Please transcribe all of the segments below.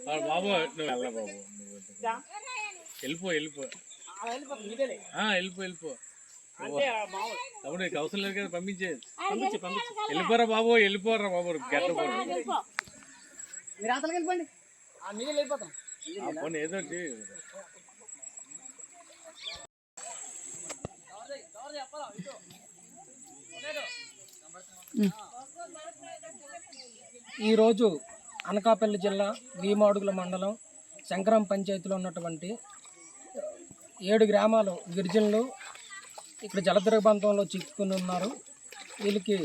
ఆ, బాబు నువ్వు వెళ్ళ బాబు? వెళ్ళిపో వెళ్ళిపో. ఆ, వెళ్ళిపో వెళ్ళిపో అప్పుడు నీకు అవసరం లేదు కదా పంపించే. పంపించి పంపించి. వెళ్ళిపోరా బాబు వెళ్ళిపోరా బాబు వెళ్ళిపోతాం. పోనీ ఏదో. ఈరోజు అనకాపల్లి జిల్లా భీమాడుగుల మండలం శంకరం పంచాయతీలో ఉన్నటువంటి ఏడు గ్రామాలు గిరిజనులు ఇక్కడ జలదిగ్బంధంలో చిక్కుకుని ఉన్నారు. వీళ్ళకి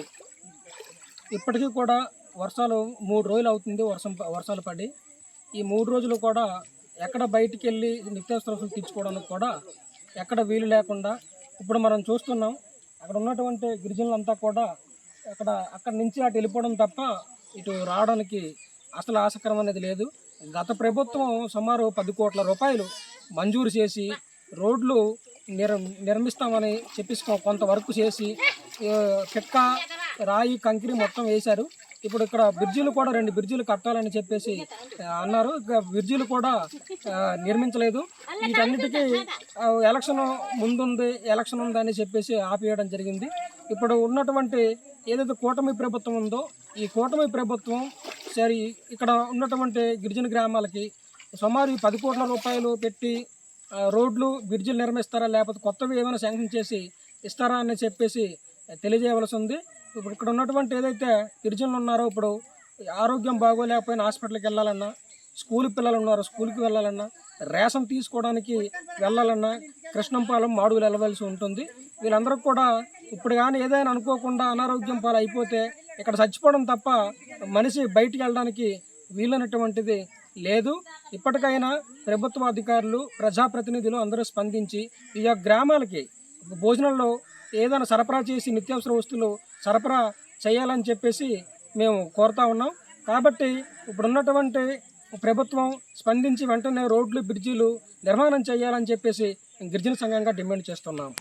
ఇప్పటికీ కూడా వర్షాలు మూడు రోజులు అవుతుంది వర్షం వర్షాలు పడి. ఈ మూడు రోజులు కూడా ఎక్కడ బయటికి వెళ్ళి నిత్యావసరాలు తెచ్చుకోవడానికి కూడా ఎక్కడ వీలు లేకుండా ఇప్పుడు మనం చూస్తున్నాం అక్కడ ఉన్నటువంటి గిరిజనులంతా కూడా అక్కడ అక్కడ నుంచి అటు వెళ్ళిపోవడం తప్ప ఇటు రావడానికి అసలు ఆసకరం అనేది లేదు. గత ప్రభుత్వం సుమారు పది కోట్ల రూపాయలు మంజూరు చేసి రోడ్లు నిర్ నిర్మిస్తామని చెప్పేసి కొంత కొంతవరకు చేసి చెక్క రాయి కంకిరి మొత్తం వేశారు. ఇప్పుడు ఇక్కడ బ్రిడ్జిలు కూడా రెండు బ్రిడ్జిలు కట్టాలని చెప్పేసి అన్నారు. ఇక బ్రిడ్జిలు కూడా నిర్మించలేదు. వీటన్నిటికీ ఎలక్షన్ ముందుంది ఎలక్షన్ ఉందని చెప్పేసి ఆపేయడం జరిగింది. ఇప్పుడు ఉన్నటువంటి ఏదైతే కూటమి ప్రభుత్వం ఉందో ఈ కూటమి ప్రభుత్వం సరి ఇక్కడ ఉన్నటువంటి గిరిజన గ్రామాలకి సుమారు ఈ పది కోట్ల రూపాయలు పెట్టి రోడ్లు బ్రిడ్జిలు నిర్మిస్తారా లేకపోతే కొత్తవి ఏమైనా శాంక్షన్ చేసి ఇస్తారా అని చెప్పేసి తెలియజేయవలసి ఉంది. ఇప్పుడు ఇక్కడ ఉన్నటువంటి ఏదైతే గిరిజనులు ఉన్నారో ఇప్పుడు ఆరోగ్యం బాగోలేకపోయినా హాస్పిటల్కి వెళ్ళాలన్నా స్కూల్ పిల్లలు ఉన్నారు స్కూల్కి వెళ్ళాలన్నా రేషన్ తీసుకోవడానికి వెళ్ళాలన్నా కృష్ణంపాలెం మాడుగులు వెళ్ళవలసి ఉంటుంది. వీళ్ళందరూ కూడా ఇప్పుడు కానీ ఏదైనా అనుకోకుండా అనారోగ్యం పాలు అయిపోతే ఇక్కడ చచ్చిపోవడం తప్ప మనిషి బయటికి వెళ్ళడానికి వీలైనటువంటిది లేదు. ఇప్పటికైనా ప్రభుత్వ అధికారులు ప్రజాప్రతినిధులు అందరూ స్పందించి ఈ యొక్క గ్రామాలకి భోజనంలో ఏదైనా సరఫరా చేసి నిత్యావసర వస్తువులు సరఫరా చేయాలని చెప్పేసి మేము కోరుతా ఉన్నాం. కాబట్టి ఇప్పుడు ఉన్నటువంటి ప్రభుత్వం స్పందించి వెంటనే రోడ్లు బ్రిడ్జీలు నిర్మాణం చేయాలని చెప్పేసి గిరిజన సంఘంగా డిమాండ్ చేస్తున్నాం.